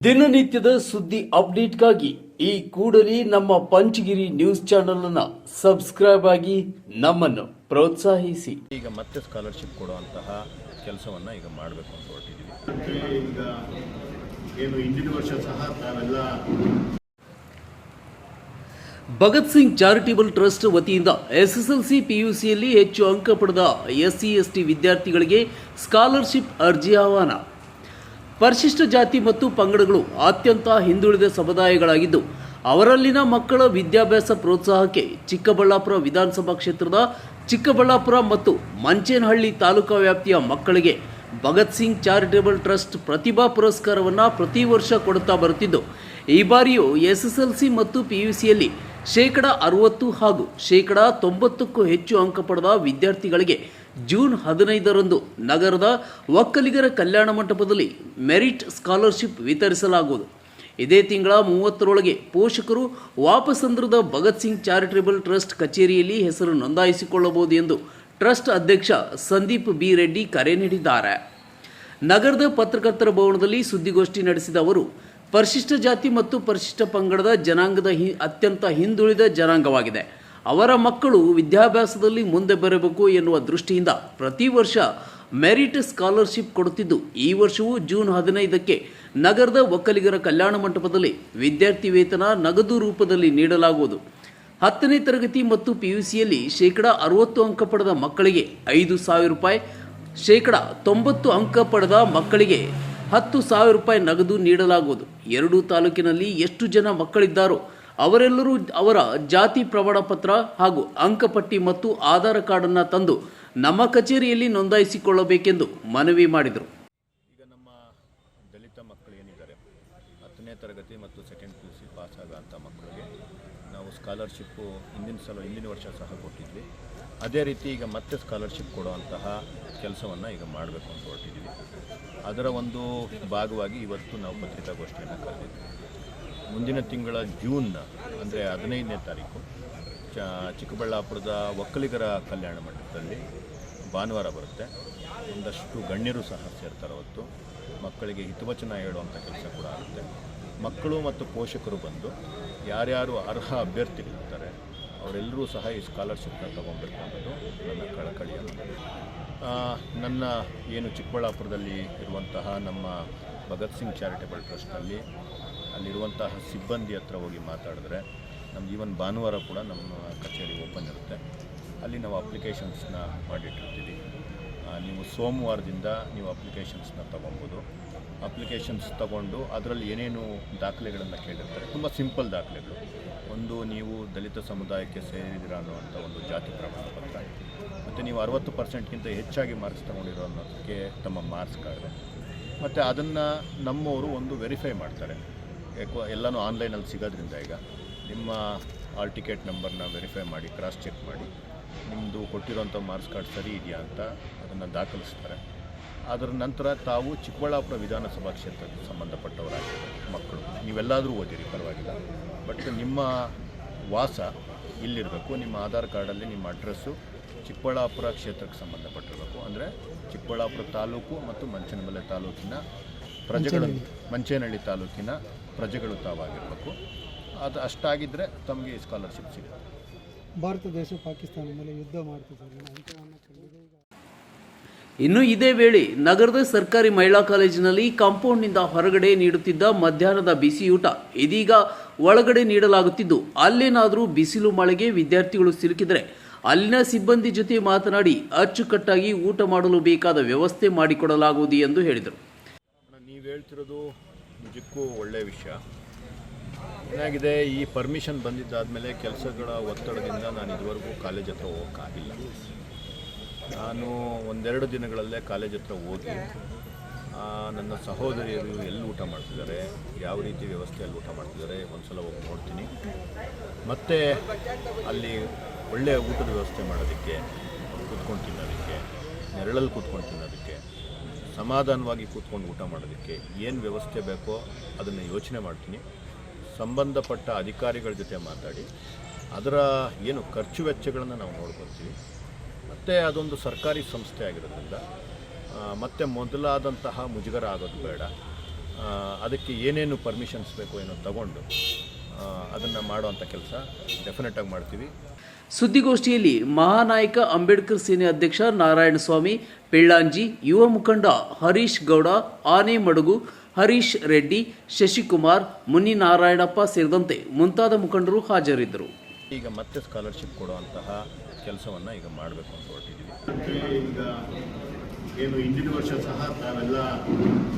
ದಿನನಿತ್ಯದ ಸುದ್ದಿ ಅಪ್ಡೇಟ್ಗಾಗಿ ಈ ಕೂಡಲೇ ನಮ್ಮ ಪಂಚಗಿರಿ ನ್ಯೂಸ್ ಚಾನೆಲ್ ಅನ್ನ ಸಬ್ಸ್ಕ್ರೈಬ್ ಆಗಿ ನಮ್ಮನ್ನು ಪ್ರೋತ್ಸಾಹಿಸಿ. ಈಗ ಮತ್ತೆ ಸ್ಕಾಲರ್ಶಿಪ್ ಕೊಡುವಂತಹ ಕೆಲಸವನ್ನು ಈಗ ಮಾಡಬೇಕು ಅಂತ ಹೊರಟಿದ್ದೀವಿ ಈಗ ಏನು ವರ್ಷ ಸಹ ತಾವೆಲ್ಲ ಭಗತ್ ಸಿಂಗ್ ಚಾರಿಟೇಬಲ್ ಟ್ರಸ್ಟ್ ವತಿಯಿಂದ ಎಸ್ಎಸ್ಎಲ್ಸಿ ಪಿಯುಸಿಯಲ್ಲಿ ಹೆಚ್ಚು ಅಂಕ ಪಡೆದ ಎಸ್ಸಿ ಎಸ್ಟಿ ವಿದ್ಯಾರ್ಥಿಗಳಿಗೆ ಸ್ಕಾಲರ್ಶಿಪ್ ಅರ್ಜಿ ಆಹ್ವಾನ. ಪರಿಶಿಷ್ಟ ಜಾತಿ ಮತ್ತು ಪಂಗಡಗಳು ಅತ್ಯಂತ ಹಿಂದುಳಿದ ಸಮುದಾಯಗಳಾಗಿದ್ದು, ಅವರಲ್ಲಿನ ಮಕ್ಕಳ ವಿದ್ಯಾಭ್ಯಾಸ ಪ್ರೋತ್ಸಾಹಕ್ಕೆ ಚಿಕ್ಕಬಳ್ಳಾಪುರ ವಿಧಾನಸಭಾ ಕ್ಷೇತ್ರದ ಚಿಕ್ಕಬಳ್ಳಾಪುರ ಮತ್ತು ಮಂಚೇನಹಳ್ಳಿ ತಾಲೂಕಾ ವ್ಯಾಪ್ತಿಯ ಮಕ್ಕಳಿಗೆ ಭಗತ್ ಸಿಂಗ್ ಚಾರಿಟೇಬಲ್ ಟ್ರಸ್ಟ್ ಪ್ರತಿಭಾ ಪುರಸ್ಕಾರವನ್ನು ಪ್ರತಿ ವರ್ಷ ಕೊಡುತ್ತಾ ಬರುತ್ತಿದ್ದು, ಈ ಬಾರಿಯೂ ಎಸ್ಎಸ್ಎಲ್ಸಿ ಮತ್ತು ಪಿ ಯು ಸಿಯಲ್ಲಿ ಶೇಕಡ ಅರವತ್ತು ಹಾಗೂ ಶೇಕಡ ತೊಂಬತ್ತಕ್ಕೂ ಹೆಚ್ಚು ಅಂಕ ಪಡೆದ ವಿದ್ಯಾರ್ಥಿಗಳಿಗೆ ಜೂನ್ ಹದಿನೈದರಂದು ನಗರದ ಒಕ್ಕಲಿಗರ ಕಲ್ಯಾಣ ಮಂಟಪದಲ್ಲಿ ಮೆರಿಟ್ ಸ್ಕಾಲರ್ಶಿಪ್ ವಿತರಿಸಲಾಗುವುದು. ಇದೇ ತಿಂಗಳ ಮೂವತ್ತರೊಳಗೆ ಪೋಷಕರು ವಾಪಸಂದ್ರದ ಭಗತ್ ಸಿಂಗ್ ಚಾರಿಟೇಬಲ್ ಟ್ರಸ್ಟ್ ಕಚೇರಿಯಲ್ಲಿ ಹೆಸರು ನೋಂದಾಯಿಸಿಕೊಳ್ಳಬಹುದು ಎಂದು ಟ್ರಸ್ಟ್ ಅಧ್ಯಕ್ಷ ಸಂದೀಪ್ ಬಿ ರೆಡ್ಡಿ ಕರೆ ನೀಡಿದ್ದಾರೆ. ನಗರದ ಪತ್ರಕರ್ತರ ಭವನದಲ್ಲಿ ಸುದ್ದಿಗೋಷ್ಠಿ ನಡೆಸಿದ ಅವರು, ಪರಿಶಿಷ್ಟ ಜಾತಿ ಮತ್ತು ಪರಿಶಿಷ್ಟ ಪಂಗಡದ ಜನಾಂಗದ ಹಿ, ಅತ್ಯಂತ ಹಿಂದುಳಿದ ಜನಾಂಗವಾಗಿದೆ. ಅವರ ಮಕ್ಕಳು ವಿದ್ಯಾಭ್ಯಾಸದಲ್ಲಿ ಮುಂದೆ ಬರಬೇಕು ಎನ್ನುವ ದೃಷ್ಟಿಯಿಂದ ಪ್ರತಿ ವರ್ಷ ಮೆರಿಟ್ ಸ್ಕಾಲರ್ಶಿಪ್ ಕೊಡುತ್ತಿದ್ದು, ಈ ವರ್ಷವೂ ಜೂನ್ ಹದಿನೈದಕ್ಕೆ ನಗರದ ಒಕ್ಕಲಿಗರ ಕಲ್ಯಾಣ ಮಂಟಪದಲ್ಲಿ ವಿದ್ಯಾರ್ಥಿ ವೇತನ ನಗದು ರೂಪದಲ್ಲಿ ನೀಡಲಾಗುವುದು. ಹತ್ತನೇ ತರಗತಿ ಮತ್ತು ಪಿ ಯು ಸಿಯಲ್ಲಿ ಶೇಕಡ ಅರವತ್ತು ಅಂಕ ಪಡೆದ ಮಕ್ಕಳಿಗೆ ಐದು ಸಾವಿರ ರೂಪಾಯಿ, ಶೇಕಡ ತೊಂಬತ್ತು ಅಂಕ ಪಡೆದ ಮಕ್ಕಳಿಗೆ ಹತ್ತು ಸಾವಿರ ರೂಪಾಯಿ ನಗದು ನೀಡಲಾಗುವುದು. ಎರಡೂ ತಾಲೂಕಿನಲ್ಲಿ ಎಷ್ಟು ಜನ ಮಕ್ಕಳಿದ್ದಾರೋ ಅವರೆಲ್ಲರೂ ಅವರ ಜಾತಿ ಪ್ರಮಾಣ ಪತ್ರ ಹಾಗೂ ಅಂಕಪಟ್ಟಿ ಮತ್ತು ಆಧಾರ್ ಕಾರ್ಡನ್ನು ತಂದು ನಮ್ಮ ಕಚೇರಿಯಲ್ಲಿ ನೋಂದಾಯಿಸಿಕೊಳ್ಳಬೇಕೆಂದು ಮನವಿ ಮಾಡಿದರು. ಈಗ ನಮ್ಮ ದಲಿತ ಮಕ್ಕಳು ಏನಿದ್ದಾರೆ? ಹತ್ತನೇ ತರಗತಿ ಮತ್ತು second P U C pass ಆಗೋಂಥ ಮಕ್ಕಳಿಗೆ ನಾವು ಸ್ಕಾಲರ್ಶಿಪ್ಪು ಹಿಂದಿನ ಸಲ ಹಿಂದಿನ ವರ್ಷ ಸಹ ಕೊಟ್ಟಿದ್ವಿ. ಅದೇ ರೀತಿ ಈಗ ಮತ್ತೆ ಸ್ಕಾಲರ್ಶಿಪ್ ಕೊಡುವಂತಹ ಕೆಲಸವನ್ನು ಈಗ ಮಾಡಬೇಕು ಅಂತ ಹೊರಟಿದ್ದೀವಿ ಅದರ ಒಂದು ಭಾಗವಾಗಿ ಇವತ್ತು ನಾವು ಪತ್ರಿಕಾಗೋಷ್ಠಿಯನ್ನು ಕರೆದಿದ್ವಿ. ಮುಂದಿನ ತಿಂಗಳ ಜೂನ್ ಅಂದರೆ ಹದಿನೈದನೇ ತಾರೀಕು, ಚ, ಚಿಕ್ಕಬಳ್ಳಾಪುರದ ಒಕ್ಕಲಿಗರ ಕಲ್ಯಾಣ ಮಂಟಪದಲ್ಲಿ ಭಾನುವಾರ ಬರುತ್ತೆ. ಒಂದಷ್ಟು ಗಣ್ಯರು ಸಹ ಸೇರ್ತಾರೆ ಅವತ್ತು. ಮಕ್ಕಳಿಗೆ ಹಿತವಚನ ಹೇಳುವಂಥ ಕೆಲಸ ಕೂಡ ಆಗುತ್ತೆ. ಮಕ್ಕಳು ಮತ್ತು ಪೋಷಕರು ಬಂದು ಯಾರ್ಯಾರು ಅರ್ಹ ಅಭ್ಯರ್ಥಿಗಳಿರ್ತಾರೆ ಅವರೆಲ್ಲರೂ ಸಹ ಈ ಸ್ಕಾಲರ್ಶಿಪ್ನ ಅನ್ನೋದು ನನ್ನ ಕಳಕಳಿಯ ನನ್ನ ಏನು ಚಿಕ್ಕಬಳ್ಳಾಪುರದಲ್ಲಿ ಇರುವಂತಹ ನಮ್ಮ ಭಗತ್ ಸಿಂಗ್ ಚಾರಿಟೇಬಲ್ ಟ್ರಸ್ಟ್ನಲ್ಲಿ ಅಲ್ಲಿರುವಂತಹ ಸಿಬ್ಬಂದಿ ಹತ್ರ ಹೋಗಿ ಮಾತಾಡಿದ್ರೆ ನಮ್ಗೆ ಈವನ್ ಭಾನುವಾರ ಕೂಡ ನಮ್ಮ ಕಚೇರಿ ಓಪನ್ ಇರುತ್ತೆ. ಅಲ್ಲಿ ನಾವು ಅಪ್ಲಿಕೇಶನ್ಸ್ನ ಮಾಡಿಟ್ಟಿರ್ತೀವಿ. ನೀವು ಸೋಮವಾರದಿಂದ ನೀವು ಅಪ್ಲಿಕೇಶನ್ಸ್ನ ತೊಗೊಬೋದು. ಅಪ್ಲಿಕೇಶನ್ಸ್ ತಗೊಂಡು ಅದರಲ್ಲಿ ಏನೇನು ದಾಖಲೆಗಳನ್ನು ಕೇಳಿರ್ತಾರೆ. ತುಂಬ ಸಿಂಪಲ್ ದಾಖಲೆಗಳು. ಒಂದು ನೀವು ದಲಿತ ಸಮುದಾಯಕ್ಕೆ ಸೇರಿದಿರ ಅನ್ನುವಂಥ ಒಂದು ಜಾತಿ ಪ್ರಮಾಣ ಪತ್ರ ಮತ್ತು ನೀವು ಅರವತ್ತು ಪರ್ಸೆಂಟ್ಗಿಂತ ಹೆಚ್ಚಾಗಿ ಮಾರ್ಕ್ಸ್ ತೊಗೊಂಡಿರೋ ಅನ್ನೋದಕ್ಕೆ ತಮ್ಮ ಮಾರ್ಕ್ಸ್ ಕಾರ್ಡ್ ಮತ್ತು ಅದನ್ನು ನಮ್ಮವರು ಒಂದು ವೆರಿಫೈ ಮಾಡ್ತಾರೆ. ಯಾಕೋ ಎಲ್ಲನೂ ಆನ್ಲೈನಲ್ಲಿ ಸಿಗೋದ್ರಿಂದ ಈಗ ನಿಮ್ಮ ಆಲ್ ಟಿಕೆಟ್ ನಂಬರ್ನ ವೆರಿಫೈ ಮಾಡಿ ಕ್ರಾಸ್ ಚೆಕ್ ಮಾಡಿ ನಿಮ್ಮದು ಕೊಟ್ಟಿರೋಂಥ ಮಾರ್ಕ್ಸ್ ಕಾರ್ಡ್ ಸರಿ ಇದೆಯಾ ಅಂತ ಅದನ್ನು ದಾಖಲಿಸ್ತಾರೆ. ಅದರ ನಂತರ ತಾವು ಚಿಕ್ಕಬಳ್ಳಾಪುರ ವಿಧಾನಸಭಾ ಕ್ಷೇತ್ರಕ್ಕೆ ಸಂಬಂಧಪಟ್ಟವರಾಗಿ ಮಕ್ಕಳು. ನೀವೆಲ್ಲಾದರೂ ಓದಿರಿ, ಪರವಾಗಿಲ್ಲ. ಬಟ್ ನಿಮ್ಮ ವಾಸ ಇಲ್ಲಿರಬೇಕು, ನಿಮ್ಮ ಆಧಾರ್ ಕಾರ್ಡಲ್ಲಿ ನಿಮ್ಮ ಅಡ್ರೆಸ್ಸು ಚಿಕ್ಕಬಳ್ಳಾಪುರ ಕ್ಷೇತ್ರಕ್ಕೆ ಸಂಬಂಧಪಟ್ಟಿರಬೇಕು. ಅಂದರೆ ಚಿಕ್ಕಬಳ್ಳಾಪುರ ತಾಲೂಕು ಮತ್ತು ಮಂಚನಮಲೆ ತಾಲೂಕಿನ ಪ್ರಜೆಗಳು ಮಂಚೇನಹಳ್ಳಿ ತಾಲೂಕಿನ ಪ್ರಜೆಗಳು ತಾವಾಗಿರಬೇಕು. ಅದು ಅಷ್ಟಾಗಿದ್ದರೆ ತಮಗೆ ಈ ಸ್ಕಾಲರ್ಶಿಪ್ ಸಿಗುತ್ತೆ. ಭಾರತ ದೇಶ ಪಾಕಿಸ್ತಾನ ಮೇಲೆ ಯುದ್ಧ ಮಾಡ್ತಿದ್ದಾರೆ. ಇನ್ನು ಇದೇ ವೇಳೆ ನಗರದ ಸರ್ಕಾರಿ ಮಹಿಳಾ ಕಾಲೇಜಿನಲ್ಲಿ ಕಾಂಪೌಂಡ್ನಿಂದ ಹೊರಗಡೆ ನೀಡುತ್ತಿದ್ದ ಮಧ್ಯಾಹ್ನದ ಬಿಸಿಯೂಟ ಇದೀಗ ಒಳಗಡೆ ನೀಡಲಾಗುತ್ತಿದ್ದು ಅಲ್ಲೇನಾದರೂ ಬಿಸಿಲು ಮಳೆಗೆ ವಿದ್ಯಾರ್ಥಿಗಳು ಸಿಲುಕಿದರೆ ಅಲ್ಲಿನ ಸಿಬ್ಬಂದಿ ಜೊತೆ ಮಾತನಾಡಿ ಅಚ್ಚುಕಟ್ಟಾಗಿ ಊಟ ಮಾಡಲು ಬೇಕಾದ ವ್ಯವಸ್ಥೆ ಮಾಡಿಕೊಡಲಾಗುವುದು ಎಂದು ಹೇಳಿದರು. ನೀವು ಹೇಳ್ತಿರೋದು ನಿಜಕ್ಕೂ ಒಳ್ಳೆಯ ವಿಷಯ. ಏನಾಗಿದೆ, ಈ ಪರ್ಮಿಷನ್ ಬಂದಿದ್ದಾದಮೇಲೆ ಕೆಲಸಗಳ ಒತ್ತಡದಿಂದ ನಾನು ಇದುವರೆಗೂ ಕಾಲೇಜ್ ಹತ್ರ ಹೋಗೋಕ್ಕಾಗಿಲ್ಲ. ನಾನು ಒಂದೆರಡು ದಿನಗಳಲ್ಲೇ ಕಾಲೇಜ್ ಹತ್ರ ಹೋಗಿ ನನ್ನ ಸಹೋದರಿಯರು ಎಲ್ಲಿ ಊಟ ಮಾಡ್ತಿದ್ದಾರೆ, ಯಾವ ರೀತಿ ವ್ಯವಸ್ಥೆಯಲ್ಲಿ ಊಟ ಮಾಡ್ತಿದ್ದಾರೆ ಒಂದ್ಸಲ ಹೋಗಿ ನೋಡ್ತೀನಿ. ಮತ್ತು ಅಲ್ಲಿ ಒಳ್ಳೆಯ ಊಟದ ವ್ಯವಸ್ಥೆ ಮಾಡೋದಕ್ಕೆ, ಕೂತ್ಕೊಂಡು ತಿನ್ನೋದಕ್ಕೆ, ನೆರಳಲ್ಲಿ ಕೂತ್ಕೊಂಡು ತಿನ್ನೋದಕ್ಕೆ ಸಮಾಧಾನವಾಗಿ ಕೂತ್ಕೊಂಡು ಊಟ ಮಾಡೋದಕ್ಕೆ ಏನು ವ್ಯವಸ್ಥೆ ಬೇಕೋ ಅದನ್ನು ಯೋಚನೆ ಮಾಡ್ತೀನಿ. ಸಂಬಂಧಪಟ್ಟ ಅಧಿಕಾರಿಗಳ ಜೊತೆ ಮಾತಾಡಿ. ಅದರ ಏನು ಖರ್ಚು ವೆಚ್ಚಗಳನ್ನು ನಾವು ನೋಡ್ಕೊಳ್ತೀವಿ ಮತ್ತು ಅದೊಂದು ಸರ್ಕಾರಿ ಸಂಸ್ಥೆ ಆಗಿರೋದ್ರಿಂದ ಮತ್ತು ಮೊದಲಾದಂತಹ ಮುಜುಗರ ಆಗೋದು ಬೇಡ. ಅದಕ್ಕೆ ಏನೇನು ಪರ್ಮಿಷನ್ಸ್ ಬೇಕು ಏನೋ ತಗೊಂಡು ಅದನ್ನು ಮಾಡುವಂಥ ಕೆಲಸ ಡೆಫಿನೆಟಾಗಿ ಮಾಡ್ತೀವಿ. ಸುದ್ದಿಗೋಷ್ಠಿಯಲ್ಲಿ ಮಹಾನಾಯಕ ಅಂಬೇಡ್ಕರ್ ಸೇನೆ ಅಧ್ಯಕ್ಷ ನಾರಾಯಣಸ್ವಾಮಿ ಪೆಳ್ಳಾಂಜಿ ಯುವ ಮುಖಂಡ ಹರೀಶ್ ಗೌಡ ಆನೆ ಮಡುಗು ಹರೀಶ್ ರೆಡ್ಡಿ ಶಶಿಕುಮಾರ್ ಮುನಿನಾರಾಯಣಪ್ಪ ಸೇರಿದಂತೆ ಮುಂತಾದ ಮುಖಂಡರು ಹಾಜರಿದ್ದರು. ಈಗ ಮತ್ತೆ ಸ್ಕಾಲರ್ಶಿಪ್ ಕೊಡುವಂತಹ ಕೆಲಸವನ್ನು ಈಗ ಮಾಡಬೇಕು ಅಂತ ಹೊರಟಿದ್ದೀವಿ. ಈಗ ಏನು ಹಿಂದಿನ ವರ್ಷ ಸಹ ತಾವೆಲ್ಲ